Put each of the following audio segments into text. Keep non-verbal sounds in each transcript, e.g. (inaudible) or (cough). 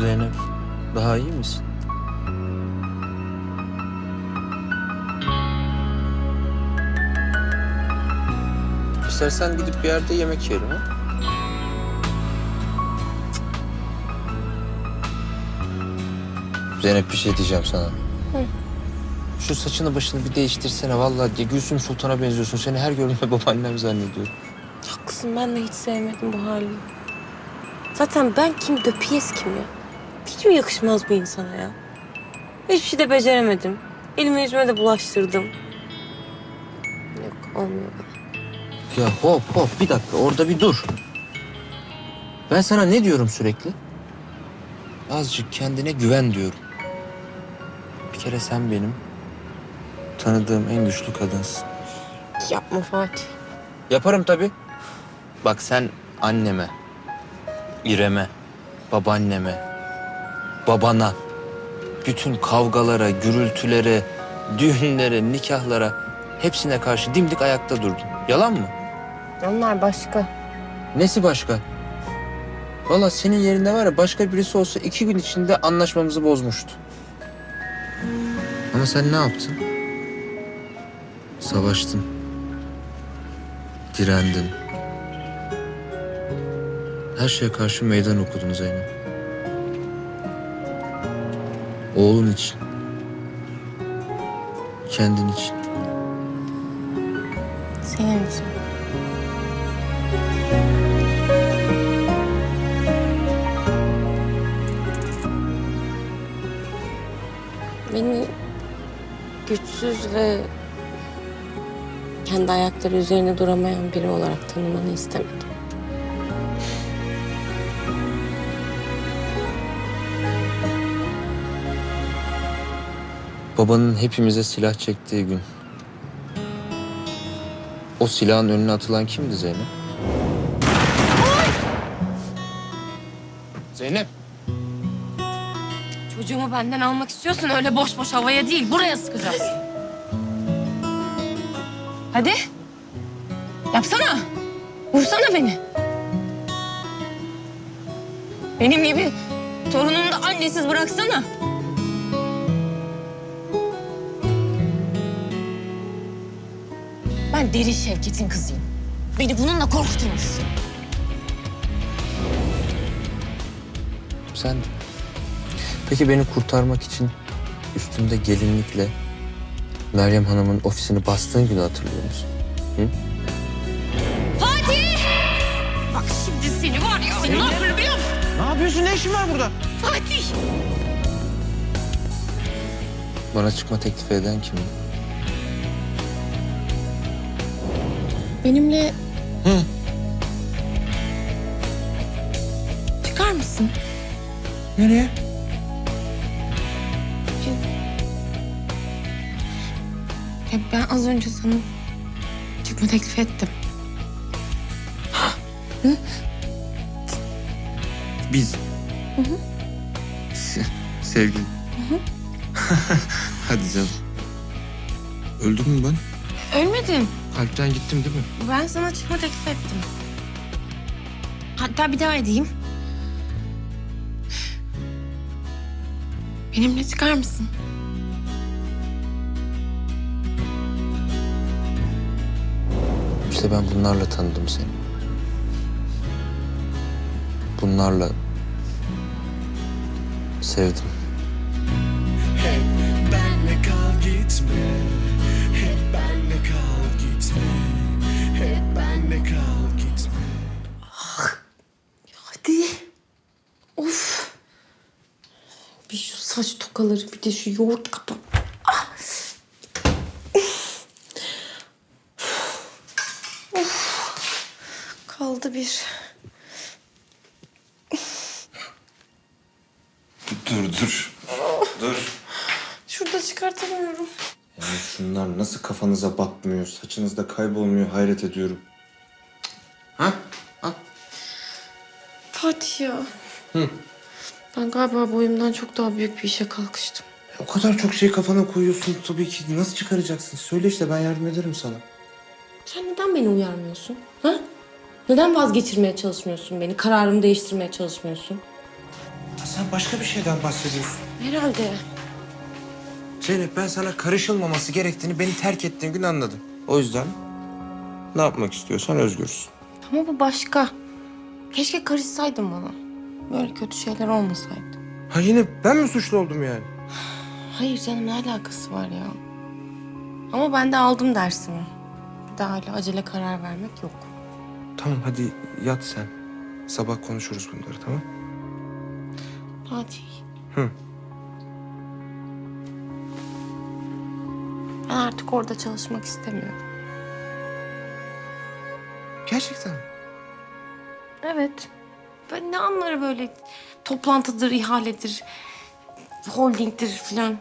Zeynep, daha iyi misin? İstersen gidip bir yerde yemek yiyelim ha? Zeynep bir şey diyeceğim sana. Şu saçını başını bir değiştirsene vallahi ya Gülsüm Sultan'a benziyorsun. Seni her gördüğümde (laughs) babaannem zannediyorum. Haklısın ben de hiç sevmedim bu halini. Zaten ben kim döpiyes kim ya? Hiç mi yakışmaz bu insana ya? Hiçbir şey de beceremedim. Elime yüzüme de bulaştırdım. Yok olmuyor bana. Ya hop hop bir dakika orada bir dur. Ben sana ne diyorum sürekli? Azıcık kendine güven diyorum. Bir kere sen benim tanıdığım en güçlü kadınsın. Yapma Fatih. Yaparım tabii. Bak sen anneme, İrem'e, babaanneme, babana, bütün kavgalara, gürültülere, düğünlere, nikahlara hepsine karşı dimdik ayakta durdun. Yalan mı? Onlar başka. Nesi başka? Valla senin yerinde var ya başka birisi olsa iki gün içinde anlaşmamızı bozmuştu. Ama sen ne yaptın? Savaştın. Direndin. Her şeye karşı meydan okudun Zeynep. Oğlun için. Kendin için. Senin için. Beni güçsüz ve kendi ayakları üzerine duramayan biri olarak tanımanı istemedim. Babanın hepimize silah çektiği gün. O silahın önüne atılan kimdi Zeynep? Zeynep. Çocuğumu benden almak istiyorsun öyle boş boş havaya değil buraya sıkacağız. Hadi. Yapsana. Vursana beni. Benim gibi torununu da annesiz bıraksana. Ben deli Şevket'in kızıyım. Beni bununla korkutamazsın. Sen Peki beni kurtarmak için üstünde gelinlikle Meryem Hanım'ın ofisini bastığın günü hatırlıyor musun? Fatih! Bak şimdi seni var ya. Seni ne yapıyorum biliyor musun? Ne yapıyorsun? Ne işin var burada? Fatih! Bana çıkma teklifi eden kimdi? Benimle Hı. çıkar mısın? Nereye? Ya ben az önce sana çıkma teklif ettim. Biz. Se- (laughs) Sevgili. (laughs) Hadi canım. Öldüm mü ben? Ölmedim. Kalpten gittim değil mi? Ben sana çıkma teklif ettim. Hatta bir daha edeyim. Benimle çıkar mısın? İşte ben bunlarla tanıdım seni. Bunlarla sevdim. Hep benle kal gitme Hep benle kal gitme Hep benle kal gitme Hadi. Of. Bir şu saç tokaları bir de şu yoğurt kapı. Ah. Of. Kaldı bir. Dur dur. Dur. Şurada çıkartamıyorum. Yani şunlar nasıl kafanıza batmıyor, saçınızda kaybolmuyor hayret ediyorum. Ha? Ha? Fatih ya. Ben galiba boyumdan çok daha büyük bir işe kalkıştım. O kadar çok şey kafana koyuyorsun tabii ki. Nasıl çıkaracaksın? Söyle işte ben yardım ederim sana. Sen neden beni uyarmıyorsun? Ha? Neden vazgeçirmeye çalışmıyorsun beni? Kararımı değiştirmeye çalışmıyorsun? Sen başka bir şeyden bahsediyorsun. Herhalde. Zeynep ben sana karışılmaması gerektiğini beni terk ettiğin gün anladım. O yüzden ne yapmak istiyorsan özgürsün. Ama bu başka. Keşke karışsaydın bana. Böyle kötü şeyler olmasaydı. Ha yine ben mi suçlu oldum yani? Hayır canım ne alakası var ya? Ama ben de aldım dersimi. Bir daha öyle acele karar vermek yok. Tamam hadi yat sen. Sabah konuşuruz bunları tamam? Fatih. Hı. Ben artık orada çalışmak istemiyorum. Gerçekten mi? Evet. Ben ne anları böyle toplantıdır, ihaledir, holdingdir falan.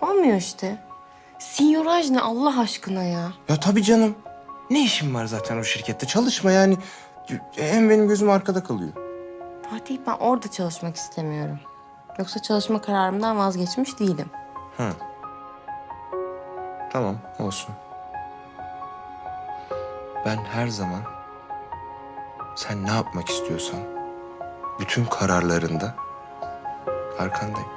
Olmuyor işte. Sinyoraj ne Allah aşkına ya. Ya tabii canım. Ne işim var zaten o şirkette? Çalışma yani. Hem benim gözüm arkada kalıyor. Fatih ben orada çalışmak istemiyorum. Yoksa çalışma kararımdan vazgeçmiş değilim. Ha. Tamam olsun. Ben her zaman sen ne yapmak istiyorsan bütün kararlarında arkandayım.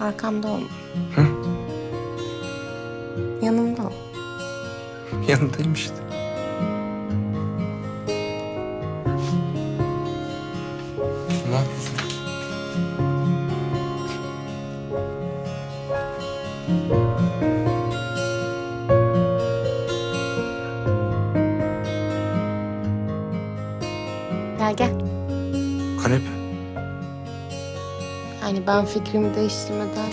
Arkamda olma. Yanımda (laughs) Yanındayım işte. Ne yapıyorsun? Gel gel. Kanepe. Yani ben fikrimi değiştirmeden...